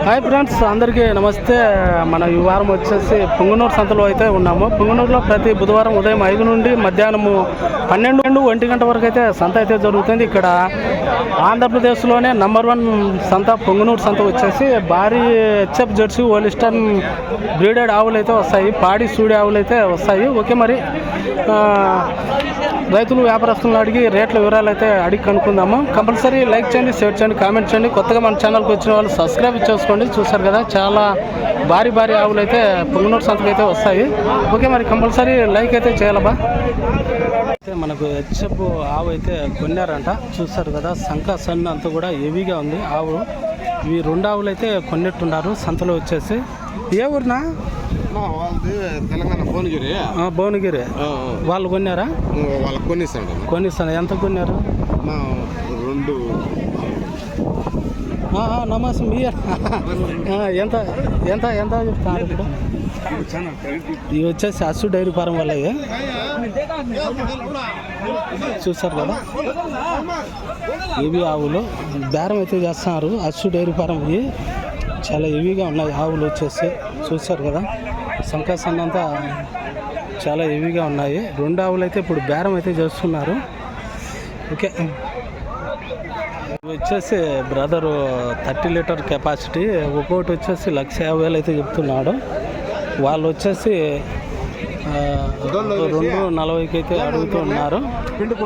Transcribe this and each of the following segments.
Hi friends అందరికీ నమస్తే. మన ఈ వారం వచ్చేసి పుంగనూరు సంతలో అయితే ఉన్నాము. పుంగనూరులో ప్రతి బుధవారం ఉదయం ఐదు నుండి మధ్యాహ్నము పన్నెండు నుండి ఒంటి గంట వరకు అయితే సంత అయితే జరుగుతుంది. ఇక్కడ ఆంధ్రప్రదేశ్లోనే నంబర్ వన్ సంత పుంగనూరు సంత వచ్చేసి భారీ హెచ్ఎఫ్ జెర్సీ ఓలిస్టర్న్ బ్రీడెడ్ ఆవులు అయితే వస్తాయి. పాడి సూడి ఆవులు అయితే వస్తాయి. ఓకే మరి. రైతులు వ్యాపారస్తులను అడిగి రేట్ల వివరాలు అయితే అడిగి కనుక్కుందాము. కంపల్సరీ లైక్ చేయండి షేర్ చేయండి కామెంట్ చేయండి. కొత్తగా మన ఛానల్కి వచ్చిన వాళ్ళు సబ్స్క్రైబ్ చేసుకోండి. చూసారు కదా చాలా భారీ భారీ ఆవులు అయితే పుంగనూరు సంతకు అయితే వస్తాయి. ఓకే మరి కంపల్సరీ లైక్ అయితే చేయాలబ్బా. అయితే మనకు హెచ్ఎఫ్ ఆవు అయితే కొన్నారంట. చూస్తారు కదా సంక సన్ అంతా కూడా హెవీగా ఉంది ఆవు. ఇవి రెండు ఆవులు అయితే కొన్నట్టున్నారు సంతలో వచ్చేసి. ఏ ఊరినా? తెలంగాణ భువనగిరి. భువనగిరి. వాళ్ళు కొన్నారా? ఆ, వాళ్ళకి కొనిస్తాడు కొనిస్తాను ఎంత కొన్నారు? రెండు నమస్తే మీ ఎంత ఎంత ఎంత చెప్తారు ఇప్పుడు? ఇవి వచ్చేసి అస్సు డైరీ ఫారం వల్ల చూస్తారు కదా? ఇవి ఆవులు బేరం అయితే చేస్తున్నారు. అస్సు డైరీ ఫారం ఇవి చాలా హెవీగా ఉన్నాయి ఆవులు వచ్చేసి. చూస్తారు కదా? సంకాసన్నంతా చాలా హెవీగా ఉన్నాయి. రెండు ఆవులు అయితే ఇప్పుడు బేరం అయితే చేస్తున్నారు. ఓకే. వచ్చేసి బ్రదర్ థర్టీ లీటర్ కెపాసిటీ ఒక్కొక్కటి వచ్చేసి లక్ష యాభై వేలు అయితే చెప్తున్నాడు. వాళ్ళు వచ్చేసి రెండు నలభైకి అయితే అడుగుతున్నారు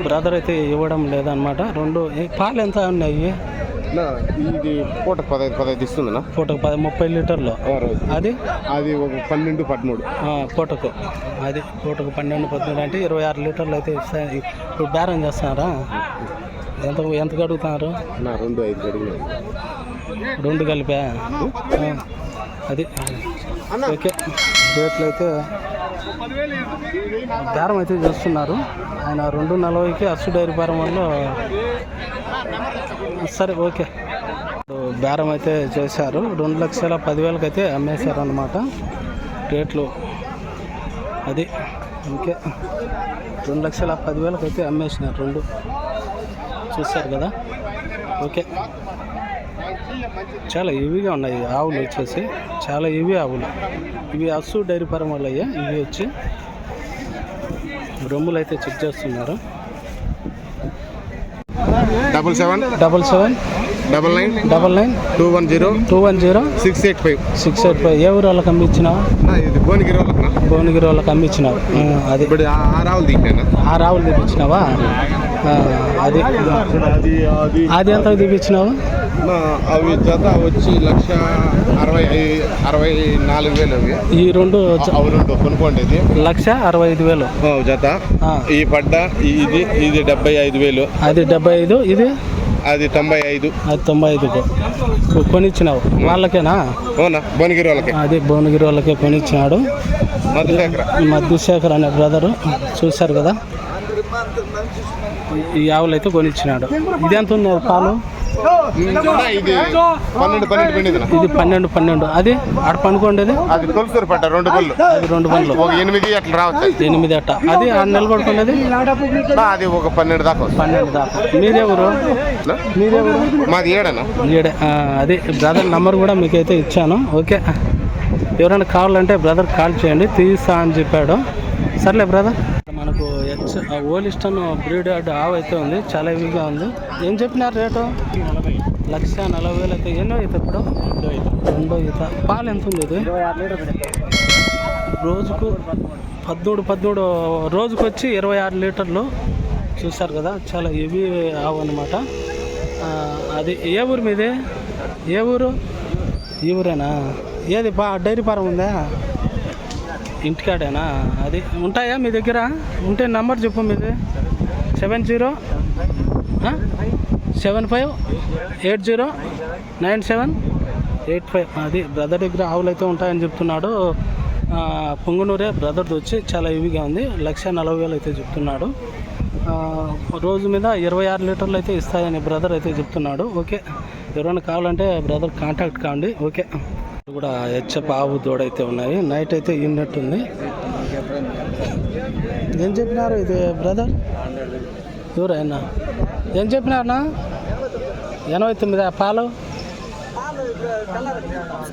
బ్రదర్ అయితే ఇవ్వడం లేదనమాట రెండు పాలు ఎంత ఉన్నాయి? ఇది పూట పదహైదు పదహైదు ఇస్తుందన్నా పూటకు పది ముప్పై లీటర్లు. అది? అది ఒక పన్నెండు పదమూడు. పూటకు. అది పూటకు పన్నెండు పద్దెనిమిది అంటే ఇరవై ఆరు లీటర్లు అయితే ఇస్తాయి ఇప్పుడు బేరం చేస్తున్నారా ఎంత ఎంతకు అడుగుతున్నారు నా రెండు ఐదు అడిగినాయి రెండు కలిపా? అది ఓకే. రేట్లు అయితే బేరం అయితే చేస్తున్నారు. ఆయన రెండు నలభైకి అస్సు డైరీ బేరం వల్ల సరే ఓకే. బేరం అయితే చేశారు. రెండు లక్షల పదివేలకు అయితే అమ్మేశారు అనమాట రేట్లు. అది ఓకే. రెండు లక్షల పదివేలకు అయితే అమ్మేసినారు రెండు. చూశారు కదా? ఓకే. చాలా హెవీగా ఉన్నాయి ఆవులు వచ్చేసి. చాలా హెవీ ఆవులు. ఇవి అస్సు డైరీ ఫారం వల్ల ఇవి వచ్చి రొమ్ములు అయితే చెక్ చేస్తున్నారు. Double seven. Double seven. Double nine. Double nine. Two one zero. Two one zero. Six eight five. Six eight five. ఏ ఊరు వాళ్ళకి అమ్మిచ్చినావు? నా ఇది భువనగిరి వాళ్ళకి భువనగిరి వాళ్ళకి అమ్మిచ్చినావు. ఆ, అది. ఇప్పుడు ఆ రావులు దిగినా ఆ రావులు ఆ, అది అది ఎంత తెప్పించినావు నా అవి జత వచ్చి లక్ష అరవై అరవై నాలుగు వేలు అవి. ఈ రెండు అవి రెండు కొనుక్కోండి ఇది. లక్ష అరవై ఐదు వేలు. జత. ఈ పడ్డ ఇది ఇది డెబ్బై ఐదు వేలు. అది డెబ్బై ఐదు ఇది? అది తొంభై ఐదు. అది తొంభై ఐదుకు కొనిచ్చినావు. వాళ్ళకేనా? అవునా? భువనగిరి వాళ్ళకి. అది భువనగిరి వాళ్ళకే కొనిచ్చినాడు. మధుశేఖర. మధుశేఖర్ అనే బ్రదరు. చూశారు కదా? ఈ ఆవులు అయితే కొనిచ్చినాడు. ఇది ఎంత ఉంది పాలు? ఇది పన్నెండు పన్నెండు. అది ఆడ పనుకోండేది అది? తొలసూరు పడ్డ రెండు పళ్ళు. అది రెండు బండ్లు ఒక ఎనిమిది అట్లా రావచ్చు. ఎనిమిది అట్ట. అది ఆడ నిలబడుకునేది నా అది ఒక పన్నెండు దాకా పన్నెండు దాకా. మీదే ఊరు నా? మీదే ఏడనా? ఆ, అది బ్రదర్ నంబర్ కూడా మీకైతే ఇచ్చాను. ఓకే. ఎవరైనా కావాలంటే బ్రదర్ కాల్ చేయండి. తీస్తా అని చెప్పాడు. సర్లే బ్రదర్. హెచ్ ఓలిస్టన్ బ్రీడ్ ఆవు అయితే ఉంది చాలా హెవీగా ఉంది. ఏం చెప్పినారు రేటు? లక్ష నలభై వేలు అయితే ఎన్నో అయితే ఇప్పుడు? రెండో ఈత. పాలు ఎంత ఉంది ఇది? రోజుకు పద్మూడు పద్మూడు రోజుకు వచ్చి ఇరవై ఆరు లీటర్లు. చూశారు కదా చాలా హెవీ ఆవు అనమాట అది ఏ ఊరు మీది? ఏ ఊరు? ఈ ఊరేనా? ఏది బా డైరీ ఫారం ఉందా? ఇంటికాడేనా? అది ఉంటాయా మీ దగ్గర? ఉంటే నంబర్ చెప్పు మీది. Seven zero seven five eight zero nine seven eight five. అది బ్రదర్ దగ్గర ఆవులు అయితే ఉంటాయని చెప్తున్నాడు. పొంగునూరే బ్రదర్ది వచ్చి చాలా హీవీగా ఉంది. లక్ష నలభై వేలు అయితే చెప్తున్నాడు. రోజు మీద ఇరవై ఆరు లీటర్లు అయితే ఇస్తాయని బ్రదర్ అయితే చెప్తున్నాడు. ఓకే. ఎవరైనా కావాలంటే బ్రదర్ కాంటాక్ట్ కావండి ఓకే. కూడా హెచ్ఎఫ్ ఆవు దూడైతే ఉన్నాయి. నైట్ అయితే ఇన్నట్టుంది ఏం చెప్పినారు ఇది బ్రదర్ ఎవరైనా ఏం చెప్పినారన్నా ఎనభై తొమ్మిది పాలు?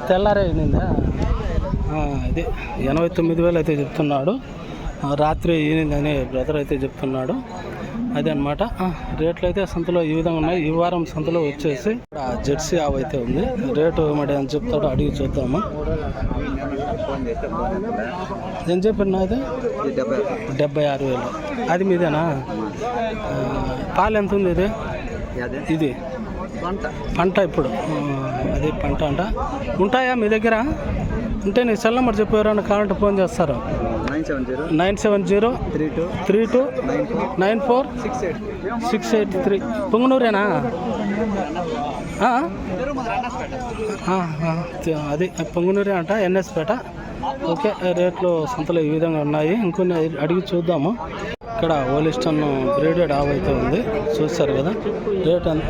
తెల్లారే ఈనిందా ఇది ఎనభై తొమ్మిది వేలు అయితే చెప్తున్నాడు. రాత్రి ఈనిందని బ్రదర్ అయితే చెప్తున్నాడు. అదే అనమాట రేట్లు అయితే సంతలో ఈ విధంగా ఉన్నాయి. ఈ వారం సంతలో వచ్చేసి జెర్సీ ఆవు అయితే ఉంది. రేటు మరి అని చెప్తాడో అడిగి చూద్దాము. ఏం చెప్పిన అది? డెబ్బై ఆరు వేలు. అది మీదేనా? పాలు ఎంత ఉంది ఇది? ఇది. పంట. ఇప్పుడు. అది పంట అంట. ఉంటాయా మీ దగ్గర? ఉంటే నీ సెల్ నెంబర్ చెప్పి ఎవరైనా కావాలంటే ఫోన్ చేస్తారు. Nine seven zero three two three two nine four six eight six eight three. పొంగనూరేనా? అది పొంగనూరే అంట ఎన్ఎస్పేట ఓకే రేట్లు సంతలో ఈ విధంగా ఉన్నాయి. ఇంకొన్ని అడిగి చూద్దాము. ఇక్కడ ఓలిస్టన్ బ్రేడెడ్ ఆవు అయితే ఉంది. చూస్తారు కదా రేట్ ఎంత?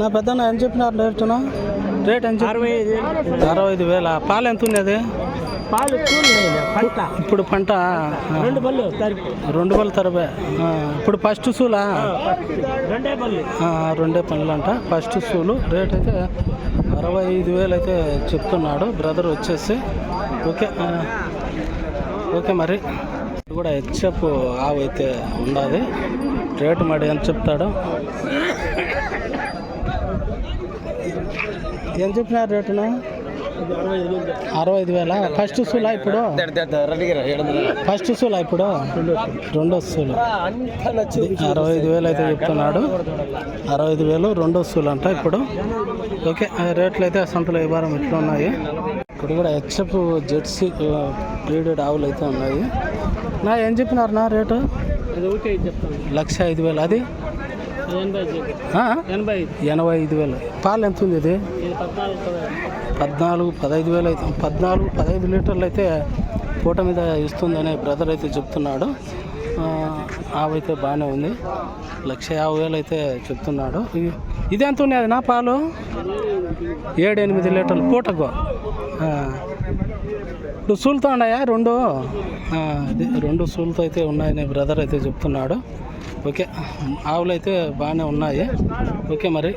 నా పెద్ద ఏం చెప్పినారు రేటునా? రేట్ ఎంత అరవై ఐదు అరవై ఐదు వేల? పాలు ఎంత ఉంది అది పాలు పంట. ఇప్పుడు పంట రెండు బళ్ళు రెండు వేల తరబై ఇప్పుడు ఫస్ట్ సూలా? రెండే బళ్ళు. ఆ, రెండే పనులు అంట ఫస్ట్ సూలు. రేట్ అయితే అరవై ఐదు వేలు అయితే చెప్తున్నాడు. బ్రదర్ వచ్చేసి. ఓకే ఓకే మరి. కూడా హెచ్ఎఫ్ ఆవు అయితే ఉండాలి. రేటు మరి ఎంత చెప్తాడు? ఏం చెప్పినారు రేటున? అరవై ఐదు వేల? ఫస్ట్ సూలా ఇప్పుడు? ఫస్ట్ సూలా ఇప్పుడు? రెండో సూలు. అరవై ఐదు వేలు అయితే చెప్తున్నాడు. అరవై ఐదు వేలు రెండో సూలు అంట ఇప్పుడు. ఓకే ఆ రేట్లు అయితే సంతలో ఈ వారం ఇట్లా ఉన్నాయి ఇక్కడ కూడా హెచ్ఎఫ్ జెర్సీ బ్రీడెడ్ ఆవులు అయితే ఉన్నాయి. నా ఏం చెప్పినారు నా రేటు? లక్ష ఐదు వేలు. అది? ఎనభై ఐదు. వేలు. పాలు ఎంత ఉంది ఇది? పద్నాలుగు పదహైదు వేలు అయితే పద్నాలుగు పదహైదు లీటర్లు అయితే పూట మీద ఇస్తుందని బ్రదర్ అయితే చెప్తున్నాడు. ఆ, ఆవైతే బాగానే ఉంది. లక్ష యాభై వేలు అయితే చెప్తున్నాడు. ఇది ఎంత ఉన్నది నా పాలు? ఏడు ఎనిమిది లీటర్లు పూటకు. సూలుతో ఉన్నాయా? రెండు? రెండు సూలుతో అయితే ఉన్నాయని బ్రదర్ అయితే చెప్తున్నాడు. ఓకే ఆవులు అయితే బాగానే ఉన్నాయి. ఓకే మరి.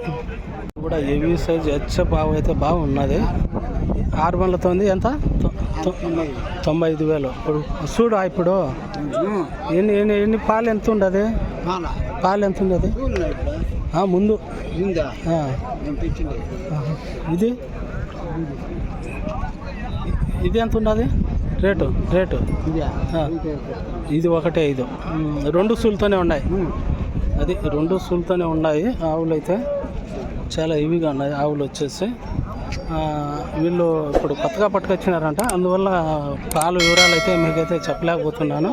కూడా హెవీ సైజ్ హెచ్ఎఫ్ ఆవు అయితే బాగున్నది ఆరు బండ్లతో ఉంది. ఎంత? తొంభై ఐదు వేలు. ఇప్పుడు చూడు ఇప్పుడు? ఎన్ని ఎన్ని ఎన్ని పాలు ఎంత ఉండదు? పాలు. ఎంత ఉండదు? ముందు. ఇది? ఇది ఎంత ఉన్నది? Rate rate. ఇది? ఒకటే ఐదు రెండు సూలుతోనే ఉన్నాయి. అది రెండు సూలుతోనే ఉన్నాయి. ఆవులు అయితే చాలా హెవీగా ఉన్నాయి. ఆవులు వచ్చేసి. వీళ్ళు ఇప్పుడు కొత్తగా పట్టుకొచ్చినారంట. అందువల్ల పాలు వివరాలు అయితే మీకైతే చెప్పలేకపోతున్నాను.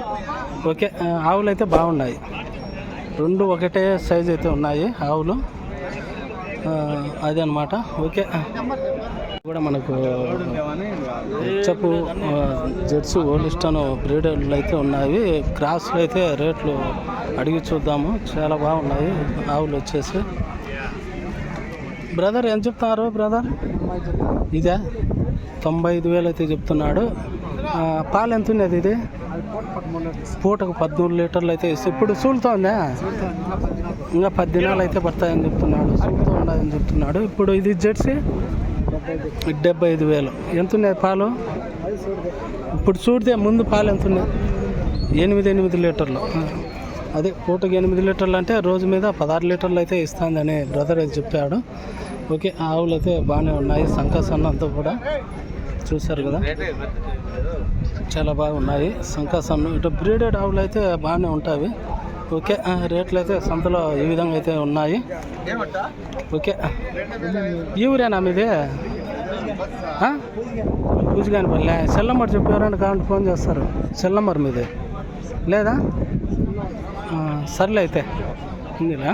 ఓకే ఆవులు అయితే బాగున్నాయి. రెండు ఒకటే సైజ్ అయితే ఉన్నాయి ఆవులు. అదే అనమాట ఓకే. కూడా మనకు చెప్పు జెర్సీ ఓలిస్టన్ బ్రీడర్లు అయితే ఉన్నాయి. క్రాస్లు అయితే రేట్లు అడిగి చూద్దాము. చాలా బాగున్నాయి ఆవులు వచ్చేసి. బ్రదర్ ఎంత చెప్తున్నారు బ్రదర్? ఇదే తొంభై ఐదు వేలు అయితే చెప్తున్నాడు. పాలు ఎంత ఉన్నది ఇది? పూటకు పద్మూడు లీటర్లు అయితే ఇస్తే ఇప్పుడు సూలుతోందా? ఇంకా పది దినాలు అయితే పడతాయని చెప్తున్నాడు. సూలుతో ఉండదని చెప్తున్నాడు. ఇప్పుడు ఇది జెర్సీ? డెబ్బై ఐదు వేలు. ఎంత ఉన్నాయి పాలు? ఇప్పుడు చూడితే ముందు పాలు ఎంత ఉన్నాయి ఎనిమిది ఎనిమిది లీటర్లు. అదే పూటకి ఎనిమిది లీటర్లు అంటే రోజు మీద పదహారు లీటర్లు అయితే ఇస్తుందని బ్రదర్ అయితే చెప్పాడు. ఓకే ఆవులు అయితే బాగానే ఉన్నాయి. సంకసన్నంతా కూడా చూశారు కదా? చాలా బాగున్నాయి సంకసన్న ఇటు బ్రీడెడ్ ఆవులు అయితే బాగానే ఉంటాయి. ఓకే రేట్లు అయితే సంతలో ఈ విధంగా అయితే ఉన్నాయి. ఓకే ఈ ఊరేనా మీది? పూజగాని పల్లె. సెల్ నెంబర్ చెప్పారని కావాలంటే ఫోన్ చేస్తారు. సెల్ నెంబర్ మీది. లేదా? సర్లే అయితే. ఉందిలా.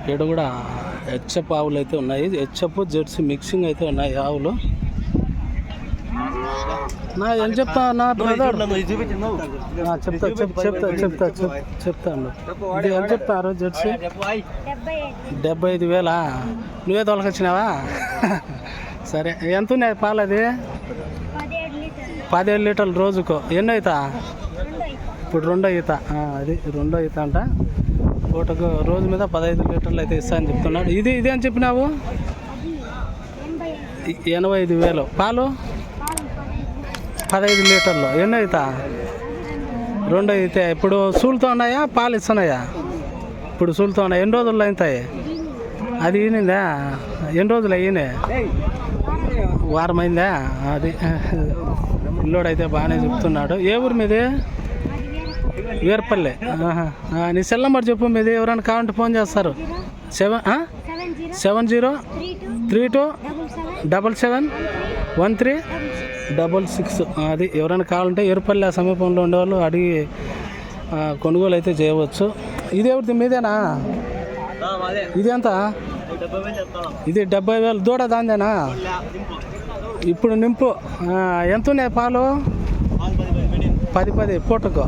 ఇక్కడ కూడా హెచ్చప్ ఆవులు అయితే ఉన్నాయి. హెచ్ఎఫ్ జెర్సీ మిక్సింగ్ అయితే ఉన్నాయి ఆవులు. నా ఏం చెప్తా నా బ్రదర్ చెప్తా చెప్ చెప్తా చెప్తా చెప్ చెప్తాను ఇది ఏం చెప్తారు జెర్సీ? డెబ్బై ఐదు వేలా? నువ్వే తొలకొచ్చినావా? సరే ఎంత ఉన్నాయి పాలు అది? పదిహేడు లీటర్లు రోజుకు. ఎన్నో అవుతా ఇప్పుడు రెండో ఈత. అది రెండో ఈత అంట. పూటకు రోజు మీద పదహైదు లీటర్లు అయితే ఇస్తా అని చెప్తున్నాడు. ఇది ఇది అని చెప్పినావు? ఎనభై ఐదు వేలు. పాలు? పదహైదు లీటర్లు. ఎన్ని అవుతా రెండు అయితే ఇప్పుడు సూలుతో ఉన్నాయా? పాలు ఇస్తున్నాయా? ఇప్పుడు సూలుతో ఉన్నాయి. ఎన్ని రోజుల్లో అవుతాయి అది ఈనిందా? ఎన్ని రోజులు అయ్యింది? వారం అయిందా అది పిల్లోడు అయితే బాగానే చెప్తున్నాడు. ఏ ఊరు మీది? వీరపల్లి. నీ సెల్ నెంబర్ చెప్పు మీది. ఎవరైనా కావాలంటే ఫోన్ చేస్తారు. Seven? Seven zero three two double seven one three double six. అది ఎవరైనా కావాలంటే ఎరుపల్లి ఆ సమీపంలో ఉండేవాళ్ళు అడిగి కొనుగోలు అయితే చేయవచ్చు. ఇది ఎవరిది? మీదేనా? ఇది ఎంత? ఇది డెబ్బై వేలు. దూడ దాందేనా? ఇప్పుడు నింపు. ఎంత ఉన్నాయి పాలు? పది పది. పూటకు.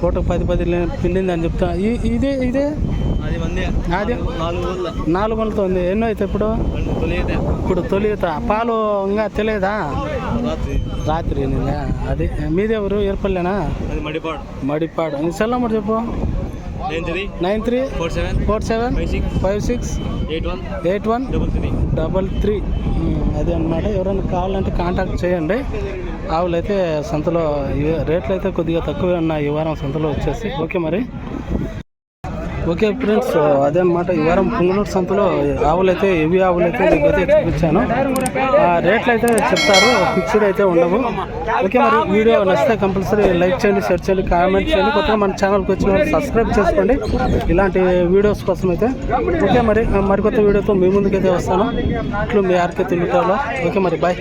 పూటకు పది పది పిల్లిందని చెప్తా. ఇది ఇదే? నాలుగు వందలతో ఉంది. ఎన్నో అయితే ఇప్పుడు ఇప్పుడు తొలిత పాలు ఇంకా తెలియదా? రాత్రి. అది మీదెవరు ఏర్పల్లేనా? అది మడిపాడు. మడిపాడు. నీ సెల్ నెంబర్ చెప్పు. Nine three. Four seven. Four seven. Five six. Eight one. Eight one. Double three. Double three. అదే అనమాట ఎవరైనా కావాలంటే కాంటాక్ట్ చేయండి. ఆవులు అయితే సంతలో రేట్లు అయితే కొద్దిగా తక్కువే ఉన్నాయి. ఈ వారం సంతలో వచ్చేసి. ఓకే మరి. ఓకే ఫ్రెండ్స్ అదే ఈ వారం పుంగనూరు సంతలో ఆవులు అయితే ఎవి ఆవులు అయితే మీకైతే చూపించాను. ఆ రేట్లు అయితే చెప్తారు ఫిక్స్డ్ అయితే ఉండవు. ఓకే మరి వీడియో నచ్చితే కంపల్సరీ లైక్ చేయండి షేర్ చేయండి కామెంట్ చేయండి. కొత్తగా మన ఛానల్కి వచ్చిన సబ్స్క్రైబ్ చేసుకోండి. ఇలాంటి వీడియోస్ కోసం అయితే ఓకే మరి మరికొత్త వీడియోతో మీ ముందుకైతే వస్తాను. ఇట్లు మీ ఆర్కే తుల్లిటాలో ఓకే మరి బాయ్.